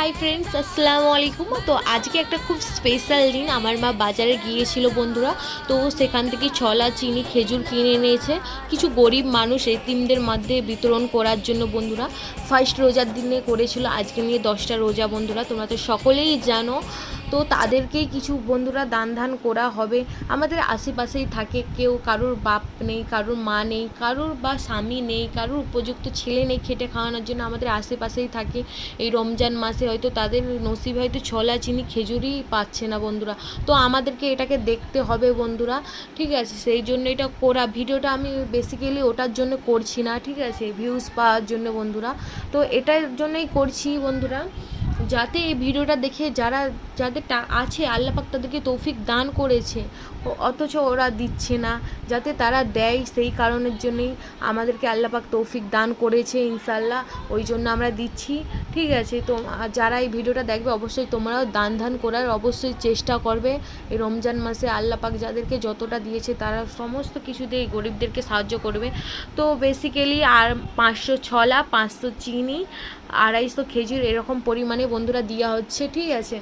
Hi friends আসসালামু আলাইকুম তো আজকে একটা খুব স্পেশাল দিন। আমার মা বাজারে গিয়েছিল বন্ধুরা। তো সেখান থেকে ছলা, চিনি, খেজুর কিনে এনেছে। কিছু গরিব মানুষ এতিমদের মধ্যে বিতরণ করার জন্য বন্ধুরা। ফার্স্ট রোজার দিনে করেছিল। আজকে নিয়ে দশটা রোজা বন্ধুরা। তোমরা তো সকলেই জানো। তো তাদেরকেই কিছু বন্ধুরা দান ধান করা হবে। আমাদের আশেপাশেই থাকে কেউ, কারোর বাপ নেই, কারোর মা নেই, কারোর বা স্বামী নেই, কারোর উপযুক্ত ছেলে নেই খেটে খাওয়ানোর জন্য আমাদের আশেপাশেই থাকে। এই রমজান মাসে হয়তো তাদের নসিব হয়তো ছলা, চিনি, খেজুরই পাচ্ছে না বন্ধুরা। তো আমাদেরকে এটাকে দেখতে হবে বন্ধুরা, ঠিক আছে? সেই জন্য এটা করা। ভিডিওটা আমি বেসিক্যালি ওটার জন্য করছি না, ঠিক আছে? ভিউজ পাওয়ার জন্য বন্ধুরা। তো এটার জন্যই করছি বন্ধুরা। যাতে এই ভিডিওটা দেখে যারা যাদের টা আছে আল্লাপাক তাদেরকে তৌফিক দান করেছে। অথচ ওরা দিচ্ছে না, যাতে তারা দেয় সেই কারণের জন্যই আমাদেরকে আল্লাপাক তৌফিক দান করেছে ইনশাল্লাহ ওই জন্য আমরা দিচ্ছি। ঠিক আছে, তো যারা এই ভিডিওটা দেখবে, অবশ্যই তোমরাও দান ধান করার অবশ্যই চেষ্টা করবে। এই রমজান মাসে আল্লাপাক যাদেরকে যতটা দিয়েছে, তারা সমস্ত কিছুতে এই গরিবদেরকে সাহায্য করবে। তো বেসিক্যালি আর পাঁচশো ছলা, পাঁচশো চিনি, আড়াইশো খেজুর এরকম পরিমাণে বন্ধুরা দেওয়া হচ্ছে। ঠিক আছে?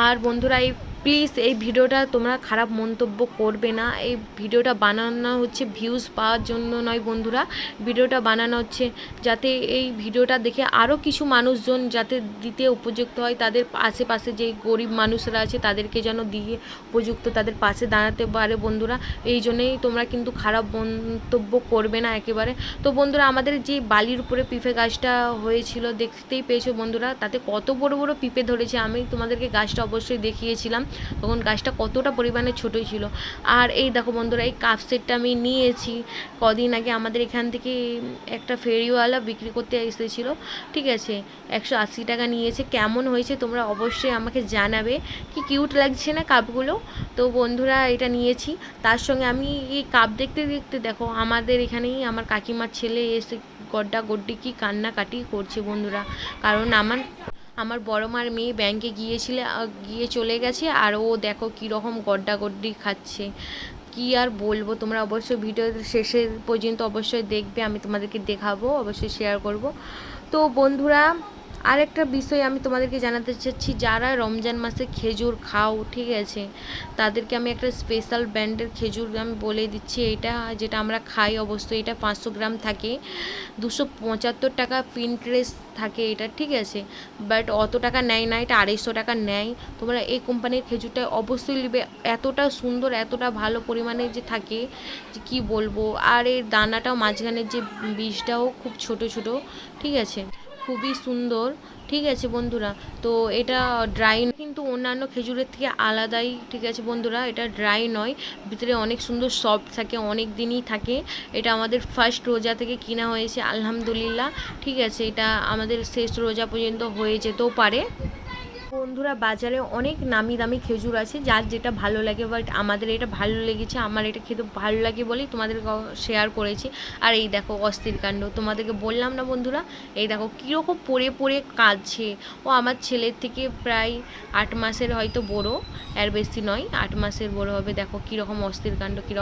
আর বন্ধুরা এই প্লিজ এই ভিডিওটা তোমরা খারাপ মন্তব্য করবে না। এই ভিডিওটা বানানো হচ্ছে ভিউজ পাওয়ার জন্য নয় বন্ধুরা। ভিডিওটা বানানো হচ্ছে যাতে এই ভিডিওটা দেখে আরও কিছু মানুষজন যাতে দিতে উপযুক্ত হয়, তাদের আশেপাশে যে গরিব মানুষরা আছে, তাদেরকে যেন দিয়ে উপযুক্ত তাদের পাশে দাঁড়াতে পারে বন্ধুরা। এই জন্যেই তোমরা কিন্তু খারাপ মন্তব্য করবে না একেবারে। তো বন্ধুরা, আমাদের যে বালির উপরে পিঁপে গাছটা হয়েছিল, দেখতেই পেয়েছ বন্ধুরা। তাতে কত বড় বড় পিঁপে ধরেছে, আমি তোমাদেরকে গাছটা অবশ্যই দেখিয়েছিলাম। তখন গাছটা কতটা পরিমাণে ছোটো ছিল। আর এই দেখো বন্ধুরা, এই কাপ সেটটা আমি নিয়েছি। কদিন আগে আমাদের এখান থেকে একটা ফেরিওয়ালা বিক্রি করতে এসেছিল, ঠিক আছে? একশো আশি টাকা নিয়েছে। কেমন হয়েছে তোমরা অবশ্যই আমাকে জানাবে। কি কিউট লাগছে না কাপগুলো তো বন্ধুরা, এটা নিয়েছি। তার সঙ্গে আমি এই কাপ দেখতে দেখতে দেখো, আমাদের এখানেই আমার কাকিমার ছেলে এসে গড্ডা গড্ডি কি কান্নাকাটি করছে বন্ধুরা। কারণ আমার আমার বড় মার মেয়ে ব্যাংকে গিয়েছিল গিয়ে চলে গেছে আর ও দেখো কীরকম গড্ডা গড্ডি খাচ্ছে। কি আর বলব, তোমরা অবশ্যই ভিডিও শেষে পর্যন্ত অবশ্যই দেখবে, আমি তোমাদেরকে দেখাবো, অবশ্যই শেয়ার করব। তো বন্ধুরা আরেকটা বিষয় আমি তোমাদেরকে জানাতে চাচ্ছি, যারা রমজান মাসে খেজুর খাও, ঠিক আছে? তাদেরকে আমি একটা স্পেশাল ব্র্যান্ডের খেজুর আমি বলে দিচ্ছি, এটা যেটা আমরা খাই অবশ্যই, এটা পাঁচশো গ্রাম থাকে, দুশো পঁচাত্তর টাকা প্রিন্টারেস্ট থাকে এটা, ঠিক আছে? বাট অত টাকা নেয় না, এটা আড়াইশো টাকা নেয়। তোমরা এই কোম্পানির খেজুরটা অবশ্যই নেবে, এতটা সুন্দর, এতটা ভালো পরিমাণে যে থাকে, যে কী বলব? আর এর দানাটাও মাঝখানের যে বীজটাও খুব ছোট ছোট, ঠিক আছে? খুবই সুন্দর, ঠিক আছে বন্ধুরা? তো এটা ড্রাই কিন্তু অন্যান্য খেজুরের থেকে আলাদাই, ঠিক আছে বন্ধুরা? এটা ড্রাই নয়, ভিতরে অনেক সুন্দর সফট থাকে, অনেক দিনই থাকে। এটা আমাদের ফার্স্ট রোজা থেকে কিনা হয়েছে, আলহামদুলিল্লাহ, ঠিক আছে? এটা আমাদের শেষ রোজা পর্যন্ত হয়ে যেতেও পারে। বন্ধুরা, বাজারে অনেক নামি দামি খেজুর আছে, যার যেটা ভালো লাগে বাট আমাদের এটা ভালো লেগেছে, আমার এটা খেতে ভালো লাগে বলেই তোমাদের শেয়ার করেছি। আর এই দেখো অস্থির কাণ্ড, তোমাদেরকে বললাম না বন্ধুরা, এই দেখো কীরকম পড়ে পড়ে কাঁদছে। ও আমার ছেলের থেকে প্রায় আট মাসের হয়তো বড়ো এর বেশি নয়, আট মাসের বড় হবে, দেখো কীরকম অস্থির কাণ্ড, কীরকম